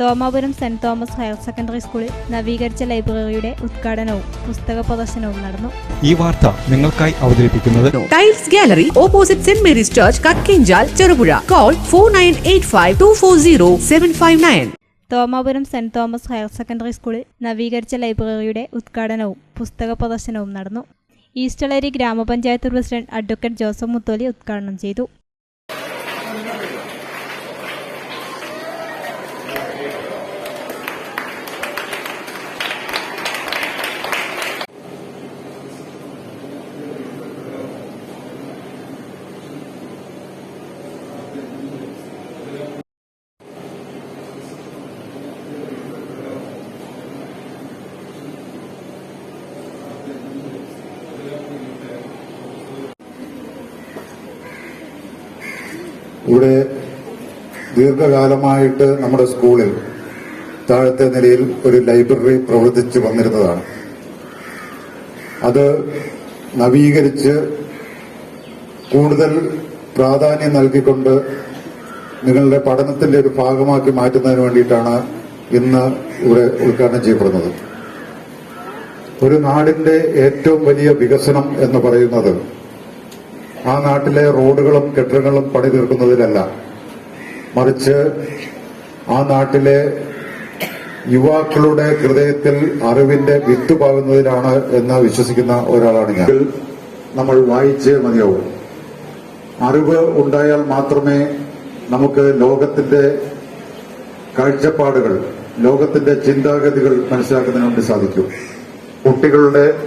Thomapuram Saint Thomas higher secondary സ്കൂളിൽ നവീകരിച്ച ലൈബ്രറിയുടെ ഉദ്ഘാടനവും പുസ്തക പ്രദർശനവും നടന്നു. ഈ വാർത്ത നിങ്ങൾക്കായി അവതരിപ്പിക്കുന്നത് tiles gallery opposite Saint Mary's church Kakkenchal Cherupuzha call four nine eight five two four zero seven five nine Thomapuram Saint Thomas higher secondary സ്കൂളിൽ നവീകരിച്ച ലൈബ്രറിയുടെ ഉദ്ഘാടനവും പുസ്തക പ്രദർശനവും നടന്നു. ഈസ്റ്റളേരി ഗ്രാമപഞ്ചായത്ത് പ്രസിഡന്റ് അഡ്വക്കേറ്റ് ജോസഫ് മുത്തോലി ഉദ്ഘാടനം ചെയ്തു. ഇവിടെ ദീർഘകാലമായിട്ട് നമ്മുടെ സ്കൂളിൽ താഴത്തെ നിലയിൽ ഒരു ലൈബ്രറി പ്രവർത്തിച്ചു വന്നിരുന്നതാണ്. അത് നവീകരിച്ച് കൂടുതൽ പ്രാധാന്യം നൽകിക്കൊണ്ട് നിങ്ങളുടെ പഠനത്തിന്റെ ഒരു ഭാഗമാക്കി മാറ്റുന്നതിന് വേണ്ടിയിട്ടാണ് ഇന്ന് ഇവിടെ ഉദ്ഘാടനം ചെയ്യപ്പെടുന്നത്. ഒരു നാടിന്റെ ഏറ്റവും വലിയ വികസനം എന്ന് പറയുന്നത് ആ നാട്ടിലെ റോഡുകളും കെട്ടിടങ്ങളും പണി തീർക്കുന്നതിലല്ല. മറിച്ച് ആ നാട്ടിലെ യുവാക്കളുടെ ഹൃദയത്തിൽ അറിവിന്റെ വിത്ത് പാകുന്നതിലാണ് എന്ന് വിശ്വസിക്കുന്ന ഒരാളാണ് ഞാൻ. നമ്മൾ വായിച്ച് മതിയാവും. അറിവ് ഉണ്ടായാൽ മാത്രമേ നമുക്ക് ലോകത്തിന്റെ കാഴ്ചപ്പാടുകൾ ലോകത്തിന്റെ ചിന്താഗതികൾ മനസ്സിലാക്കുന്നതിന് വേണ്ടി സാധിക്കൂ. കുട്ടികളുടെ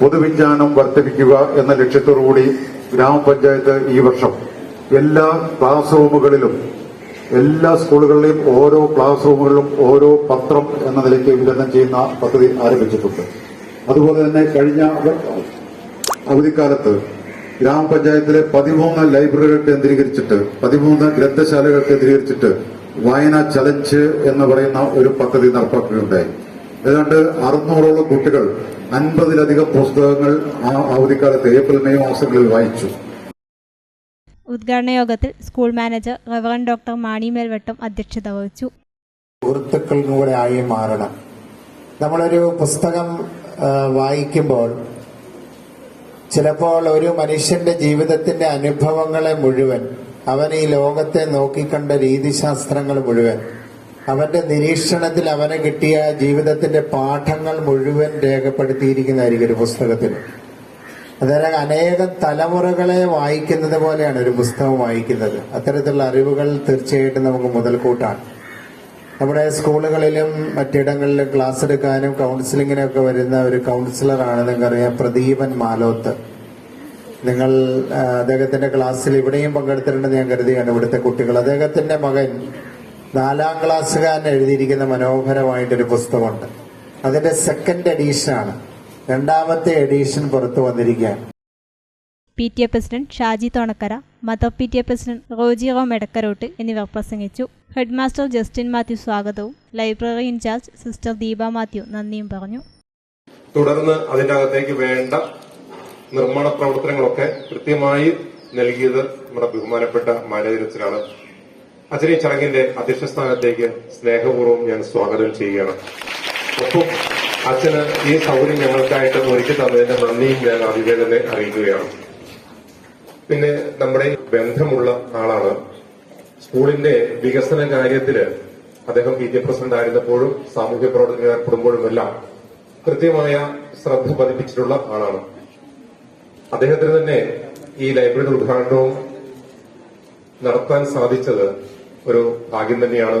പൊതുവിജ്ഞാനം വർദ്ധിപ്പിക്കുക എന്ന ലക്ഷ്യത്തോടുകൂടി ഗ്രാമപഞ്ചായത്ത് ഈ വർഷം എല്ലാ ക്ലാസ് റൂമുകളിലും എല്ലാ സ്കൂളുകളിലെയും ഓരോ ക്ലാസ് റൂമുകളിലും ഓരോ പത്രം എന്ന നിലയ്ക്ക് വിതരണം ചെയ്യുന്ന പദ്ധതി ആരംഭിച്ചിട്ടുണ്ട്. അതുപോലെ തന്നെ കഴിഞ്ഞ അവ- അവധിക്കാലത്ത് ഗ്രാമപഞ്ചായത്തിലെ പതിമൂന്ന് ലൈബ്രറികൾ കേന്ദ്രീകരിച്ചിട്ട് പതിമൂന്ന് ഗ്രന്ഥശാലകൾ കേന്ദ്രീകരിച്ചിട്ട് വായന ചലഞ്ച് എന്ന് പറയുന്ന ഒരു പദ്ധതി നടപ്പാക്കുകയുണ്ടായി. ഏതാണ്ട് അറുന്നൂറോളം കുട്ടികൾ അൻപതിലധികം പുസ്തകങ്ങൾ ആ അവധിക്കാലത്ത് ഏപ്രിൽ മെയ് മാസങ്ങളിൽ വായിച്ചു. ഉദ്ഘാടന യോഗത്തിൽ school manager reverend doctor Mani Melvattam അധ്യക്ഷത വഹിച്ചു. സുഹൃത്തുക്കളും കൂടെ ആയി മാറണം. നമ്മളൊരു പുസ്തകം വായിക്കുമ്പോൾ ചിലപ്പോൾ ഒരു മനുഷ്യന്റെ ജീവിതത്തിന്റെ അനുഭവങ്ങളെ മുഴുവൻ അവൻ ഈ ലോകത്തെ നോക്കിക്കണ്ട രീതിശാസ്ത്രങ്ങൾ മുഴുവൻ അവന്റെ നിരീക്ഷണത്തിൽ അവന് കിട്ടിയ ജീവിതത്തിന്റെ പാഠങ്ങൾ മുഴുവൻ രേഖപ്പെടുത്തിയിരിക്കുന്നതായിരിക്കും ഒരു പുസ്തകത്തിൽ. അതായത് അനേകം തലമുറകളെ വായിക്കുന്നത് പോലെയാണ് ഒരു പുസ്തകം വായിക്കുന്നത്. അത്തരത്തിലുള്ള അറിവുകൾ തീർച്ചയായിട്ടും നമുക്ക് മുതൽക്കൂട്ടാണ്. നമ്മുടെ സ്കൂളുകളിലും മറ്റിടങ്ങളിലും ക്ലാസ് എടുക്കാനും കൗൺസിലിങ്ങിനൊക്കെ വരുന്ന ഒരു കൗൺസിലറാണ് നിങ്ങൾക്കറിയാം പ്രദീപൻ മാലോത്ത്. നിങ്ങൾ അദ്ദേഹത്തിന്റെ ക്ലാസ്സിൽ ഇവിടെയും പങ്കെടുത്തിട്ടുണ്ടെന്ന് ഞാൻ കരുതിയാണ് ഇവിടുത്തെ കുട്ടികൾ. അദ്ദേഹത്തിന്റെ മകൻ നാലാം ക്ലാസ്സുകാരൻ എഴുതിയിരിക്കുന്ന മനോഹരമായിട്ടൊരു പുസ്തകമുണ്ട്. അതിന്റെ സെക്കൻഡ് എഡീഷനാണ് രണ്ടാമത്തെ എഡീഷൻ പുറത്തു വന്നിരിക്കുകയാണ്. P T A president Shaji Thonakkara mother P T A president Roji Rom Edakkarott എന്നിവർ പ്രസംഗിച്ചു. ഹെഡ് മാസ്റ്റർ ജസ്റ്റിൻ മാത്യു സ്വാഗതവും. Library in-charge sister Deepa Mathew നന്ദിയും പറഞ്ഞു. തുടർന്ന് അതിന്റെ അകത്തേക്ക് വേണ്ട നിർമ്മാണ പ്രവർത്തനങ്ങളൊക്കെ കൃത്യമായി നൽകിയത് നമ്മുടെ ബഹുമാനപ്പെട്ട മാനേജരത്തിനാണ് അച്ഛനെ ചടങ്ങിന്റെ അധ്യക്ഷ സ്ഥാനത്തേക്ക് സ്നേഹപൂർവം ഞാൻ സ്വാഗതം ചെയ്യുകയാണ്. ഒപ്പം അച്ഛന് ഈ സൗകര്യം ഞങ്ങൾക്കായിട്ട് ഒരുക്കി തന്നതിന്റെ നന്ദിയും ഞാൻ അഭിവേദനെ അറിയിക്കുകയാണ്. പിന്നെ നമ്മുടെ ബന്ധമുള്ള ആളാണ്. സ്കൂളിന്റെ വികസന കാര്യത്തിൽ അദ്ദേഹം പി ടി പ്രസിഡന്റ് ആയിരുന്നപ്പോഴും സാമൂഹ്യ പ്രവർത്തകർ ഏർപ്പെടുമ്പോഴും എല്ലാം കൃത്യമായ ശ്രദ്ധ പതിപ്പിച്ചിട്ടുള്ള ആളാണ്. അദ്ദേഹത്തിന് തന്നെ ഈ ലൈബ്രറിയുടെ ഉദ്ഘാടനവും നടത്താൻ സാധിച്ചത് ഒരു ഭാഗ്യം തന്നെയാണ്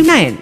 nine